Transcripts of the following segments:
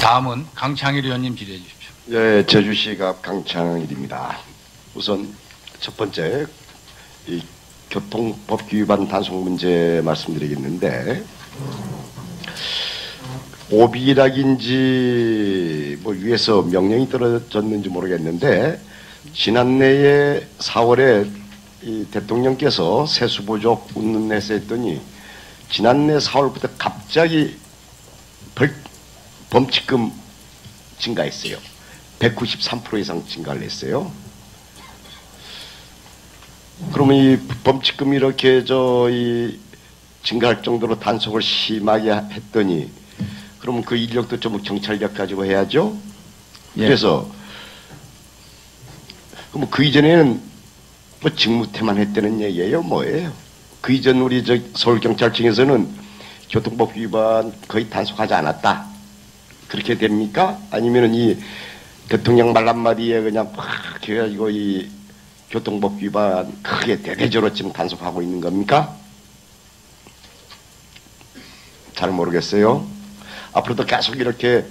다음은 강창일 의원님 질의해 주십시오. 예, 제주시갑 강창일입니다. 우선 첫 번째 이 교통법규 위반 단속 문제 말씀드리겠는데 오비락인지 뭐 위에서 명령이 떨어졌는지 모르겠는데 지난해에 4월에 이 대통령께서 세수 부족 웃는 해서 했더니 지난해 4월부터 갑자기 벌, 범칙금 증가했어요. 193% 이상 증가를 했어요. 그러면 이 범칙금이 이렇게 저 이 증가할 정도로 단속을 심하게 했더니 그러면 그 인력도 좀 경찰력 가지고 해야죠. 예. 그래서 그럼 그 이전에는 뭐 직무태만 했다는 얘기예요, 뭐예요? 그 이전 우리 저 서울 경찰청에서는 교통법 위반 거의 단속하지 않았다. 그렇게 됩니까? 아니면은 이 대통령 말 한마디에 그냥 팍 해가지고 이 교통법 위반 크게 대대적으로 지금 단속하고 있는 겁니까? 잘 모르겠어요. 앞으로도 계속 이렇게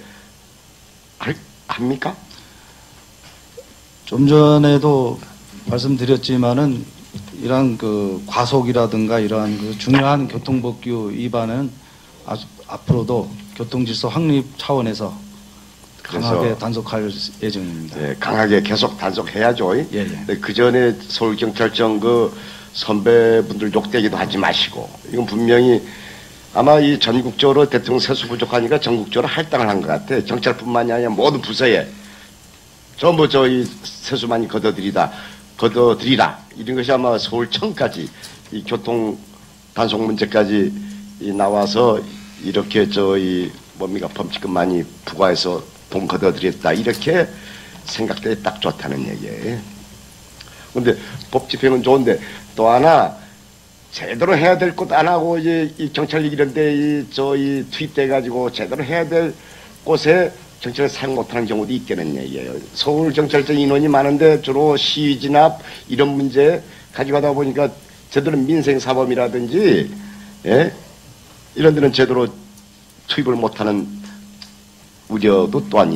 할, 합니까? 좀 전에도 말씀드렸지만은 이러한 그 과속이라든가 이러한 그 중요한 교통법규 위반은 아주 앞으로도 교통질서 확립 차원에서 강하게 단속할 예정입니다. 예, 강하게 계속 단속해야죠. 예, 예. 그 전에 서울경찰청 그 선배분들 욕되기도 하지 마시고 이건 분명히 아마 이 전국적으로 대통령 세수 부족하니까 전국적으로 할당을 한 것 같아. 경찰뿐만이 아니라 모든 부서에 전부 저희 세수 많이 걷어들이다, 걷어들이라 이런 것이 아마 서울청까지 이 교통 단속 문제까지 이 나와서 이렇게 저희 뭡니까 범칙금 많이 부과해서 돈 걷어들였다 이렇게 생각돼 딱 좋다는 얘기예요. 근데 법 집행은 좋은데 또 하나 제대로 해야 될 것 안 하고 이제 이 경찰력 이런데 이 저희 투입돼 가지고 제대로 해야 될 곳에 경찰을 사용 못하는 경우도 있다는 얘기예요. 서울 경찰청 인원이 많은데 주로 시위 진압 이런 문제 가져가다 보니까 제대로 민생 사범이라든지 예? 이런 데는 제대로 투입을 못하는 우려도 또한